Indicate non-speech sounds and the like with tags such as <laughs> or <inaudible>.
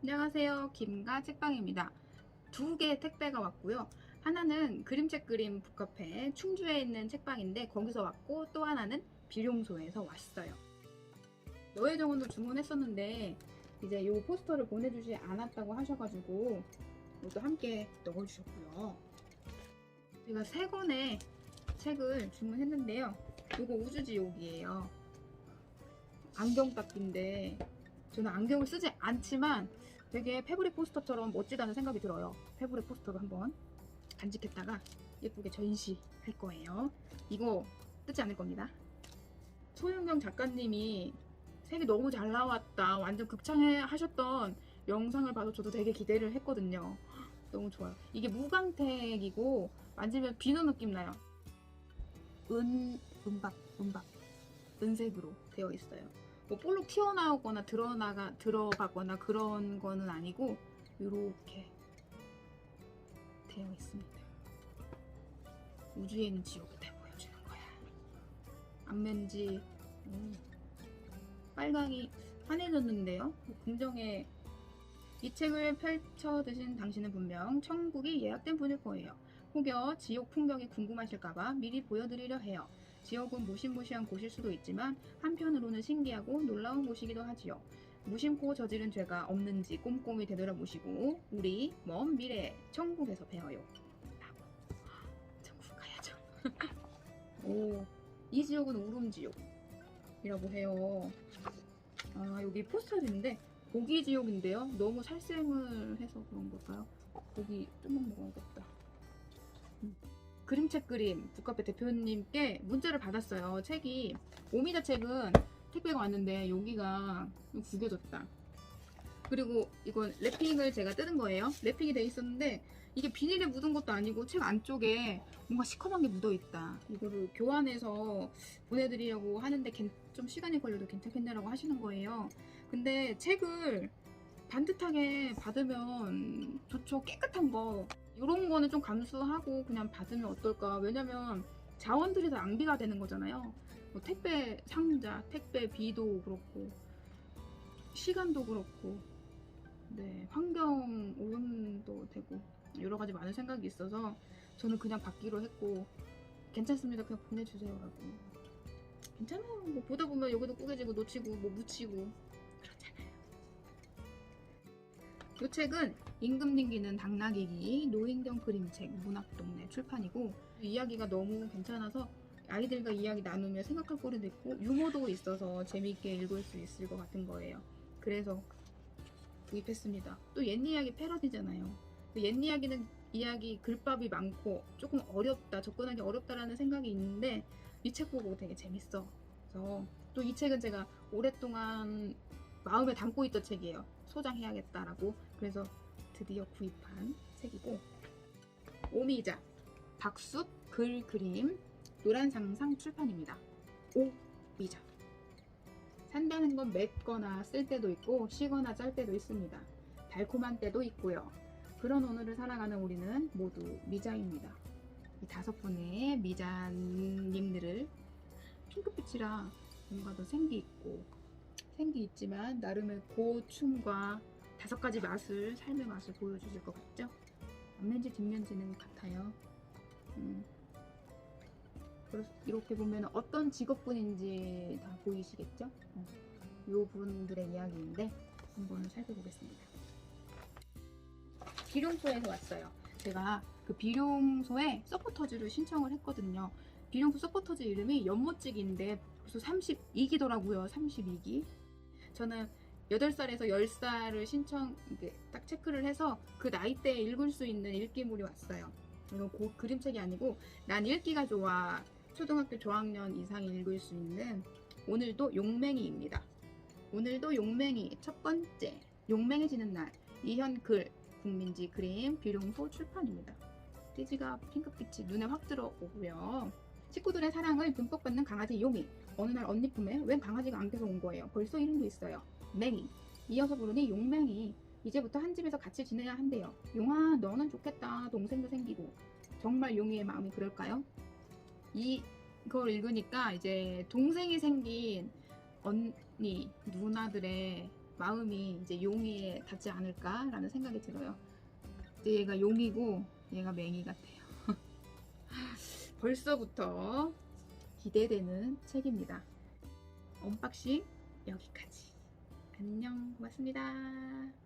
안녕하세요. 김가 책방입니다. 두 개의 택배가 왔고요. 하나는 그림책 그림 북카페 충주에 있는 책방인데 거기서 왔고 또 하나는 비룡소에서 왔어요. 너의 정원도 주문했었는데 이제 이 포스터를 보내주지 않았다고 하셔가지고 이것도 함께 넣어주셨고요. 제가 세 권의 책을 주문했는데요. 이거 우주지옥이에요. 안경 닦기인데 저는 안경을 쓰지 않지만 되게 패브릭 포스터처럼 멋지다는 생각이 들어요. 패브릭 포스터로 한번 간직했다가 예쁘게 전시할 거예요. 이거 뜯지 않을 겁니다. 소윤경 작가님이 색이 너무 잘 나왔다. 완전 극찬해 하셨던 영상을 봐서 저도 되게 기대를 했거든요. 너무 좋아요. 이게 무광택이고 만지면 비누 느낌 나요. 은, 은박, 은박, 은색으로 되어 있어요. 뭐 볼록 튀어나오거나 드러나가 들어가거나 그런 거는 아니고 이렇게 되어 있습니다. 우주에 있는 지옥을 다 보여주는 거야. 앞면지 음, 빨강이 환해졌는데요. 긍정의 이 책을 펼쳐 드신 당신은 분명 천국이 예약된 분일 거예요. 혹여 지옥 풍경이 궁금하실까봐 미리 보여드리려 해요. 지옥은 무시무시한 곳일 수도 있지만 한편으로는 신기하고 놀라운 곳이기도 하지요. 무심코 저지른 죄가 없는지 꼼꼼히 되돌아보시고 우리 먼 미래 천국에서 배워요. 천국 가야죠. <laughs> 오, 이 지옥은 울음지옥이라고 해요. 아, 여기 포스터인데 고기 지옥인데요. 너무 살생을 해서 그런 걸까요? 고기 좀만 먹어야겠다. 음. 그림책 그림 북카페 대표님께 문자를 받았어요. 책이 오미자 책은 택배가 왔는데 여기가 좀 구겨졌다. 그리고 이건 랩핑을 제가 뜯은 거예요. 랩핑이 돼 있었는데 이게 비닐에 묻은 것도 아니고 책 안쪽에 뭔가 시커먼 게 묻어 있다. 이거를 교환해서 보내드리려고 하는데 괜- 좀 시간이 걸려도 괜찮겠냐라고 하시는 거예요. 근데 책을 반듯하게 받으면 좋죠. 깨끗한 거. 이런 거는 좀 감수하고 그냥 받으면 어떨까. 왜냐면 자원들이 다 낭비가 되는 거잖아요. 뭐 택배 상자, 택배 비도 그렇고, 시간도 그렇고, 네, 환경 오염도 되고, 여러 가지 많은 생각이 있어서 저는 그냥 받기로 했고, 괜찮습니다. 그냥 보내주세요 라고. 괜찮아요. 뭐 보다 보면 여기도 꾸겨지고, 놓치고, 뭐 묻히고, 이 책은 임금님기는 당나귀기 노인경 그림책 문학동네 출판이고 이야기가 너무 괜찮아서 아이들과 이야기 나누며 생각할 거리도 있고 유머도 있어서 재미있게 읽을 수 있을 것 같은 거예요. 그래서 구입했습니다. 또 옛 이야기 패러디잖아요. 옛 이야기는 이야기 글밥이 많고 조금 어렵다 접근하기 어렵다라는 생각이 있는데 이 책 보고 되게 재밌어. 그래서 또 이 책은 제가 오랫동안 마음에 담고 있던 책이에요. 소장해야겠다라고. 그래서 드디어 구입한 책이고 오미자 박숲 글 그림 노란 상상 출판입니다. 오미자 산다는 건 맵거나 쓸 때도 있고 시거나 짤 때도 있습니다. 달콤한 때도 있고요. 그런 오늘을 살아가는 우리는 모두 미자입니다. 이 다섯 분의 미자님들을 핑크빛이라 뭔가 더 생기 있고 생기 있지만 나름의 고충과 다섯 가지 맛을 삶의 맛을 보여주실 것 같죠? 앞면지 뒷면지는 같아요. 음. 이렇게 보면 어떤 직업군인지 다 보이시겠죠? 어. 요 분들의 이야기인데 한번 살펴보겠습니다. 비룡소에서 왔어요. 제가 그 비룡소에 서포터즈를 신청을 했거든요. 비룡소 서포터즈 이름이 연못찍인데 벌써 32기더라고요. 32기. 저는 8살에서 10살을 신청, 딱 체크를 해서 그 나이대에 읽을 수 있는 읽기물이 왔어요. 이건 고, 그림책이 아니고 난 읽기가 좋아. 초등학교 저학년 이상이 읽을 수 있는 오늘도 용맹이입니다. 오늘도 용맹이 첫 번째 용맹해지는 날 이현 글 국민지 그림 비룡소 출판입니다. 띠지가 핑크빛이 눈에 확 들어오고요. 식구들의 사랑을 듬뿍 받는 강아지 용이 어느 날 언니 품에 웬 강아지가 안겨서 온 거예요. 벌써 이름도 있어요. 맹이. 이어서 부르니 용맹이. 이제부터 한 집에서 같이 지내야 한대요. 용아, 너는 좋겠다. 동생도 생기고. 정말 용이의 마음이 그럴까요? 이걸 읽으니까 이제 동생이 생긴 언니, 누나들의 마음이 이제 용이에 닿지 않을까라는 생각이 들어요. 이제 얘가 용이고 얘가 맹이 같아요. 벌써부터 기대되는 책입니다. 언박싱 여기까지. 안녕, 고맙습니다.